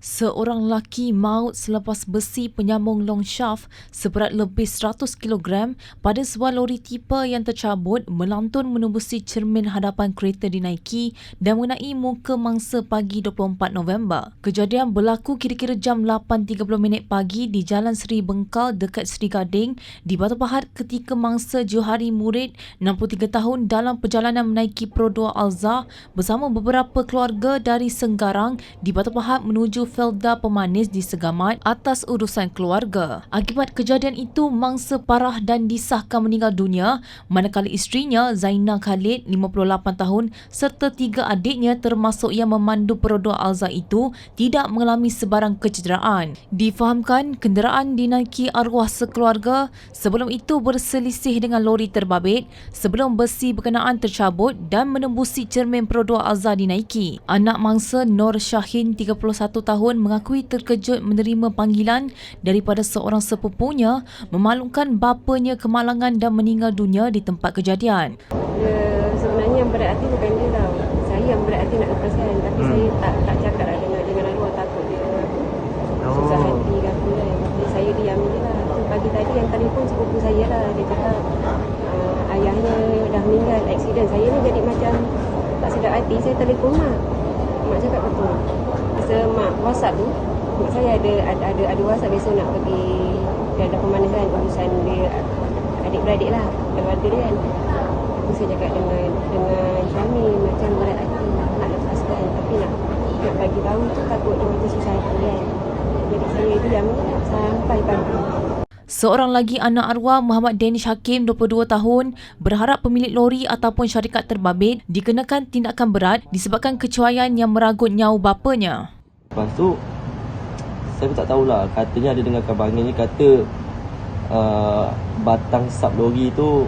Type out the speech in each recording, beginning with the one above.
Seorang lelaki maut selepas besi penyambung long shaft seberat lebih 100 kg pada sebuah lori tipa yang tercabut melantun menembusi cermin hadapan kereta dinaiki dan mengenai muka mangsa pagi 24 November. Kejadian berlaku kira-kira jam 8.30 minit pagi di Jalan Seri Bengkal dekat Seri Gading di Batu Pahat ketika mangsa Johari Murid 63 tahun dalam perjalanan menaiki Pro2 Alza bersama beberapa keluarga dari Senggarang di Batu Pahat menuju Felda Pemanis di Segamat atas urusan keluarga. Akibat kejadian itu, mangsa parah dan disahkan meninggal dunia manakala isterinya Zainal Khalid 58 tahun serta tiga adiknya termasuk yang memandu perodua Alza itu tidak mengalami sebarang kecederaan. Difahamkan kenderaan dinaiki arwah sekeluarga sebelum itu berselisih dengan lori terbabit sebelum besi berkenaan tercabut dan menembusi cermin perodua Alza dinaiki. Anak mangsa Nur Syahin 31 tahun tahun mengakui terkejut menerima panggilan daripada seorang sepupunya memaklumkan bapanya kemalangan dan meninggal dunia di tempat kejadian. Dia sebenarnya yang berat hati bukan dia tau. Saya yang berat hati nak lepaskan. Tapi hmm. saya tak tak cakap lah dengan, dengan arwah takut dia oh. susah hati ke apa kan. Jadi saya diam je lah. Pagi tadi yang telefon sepupu saya lah. Dia cakap uh, ayahnya dah meninggal aksiden. Saya ni jadi macam tak sedap hati. Saya telefon mak. Mak cakap betul. Masa mak WhatsApp tu mak saya ada ada ada, ada WhatsApp besok nak pergi dia ada pemanasan urusan dia adik-beradik lah keluarga dia kan. Aku saya cakap dengan dengan suami macam berat hati nak lepaskan tapi nak nak bagi tahu tu takut dia macam susah hati kan. Jadi saya diam sampai pagi Seorang lagi anak arwah Muhammad Danish Hakim 22 tahun berharap pemilik lori ataupun syarikat terbabit dikenakan tindakan berat disebabkan kecuaian yang meragut nyawa bapanya. Lepas tu saya pun tak tahulah. Katanya ada dengar kabar ni kata uh, batang sub lori tu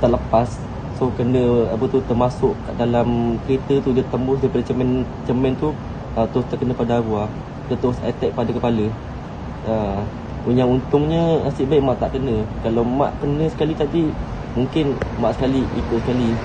terlepas. So kena apa tu termasuk kat dalam kereta tu dia tembus daripada cermin cermin tu uh, terus terkena pada arwah. Dia terus attack pada kepala. Uh, yang untungnya nasib baik mak tak kena. Kalau mak kena sekali tadi mungkin mak sekali ikut sekali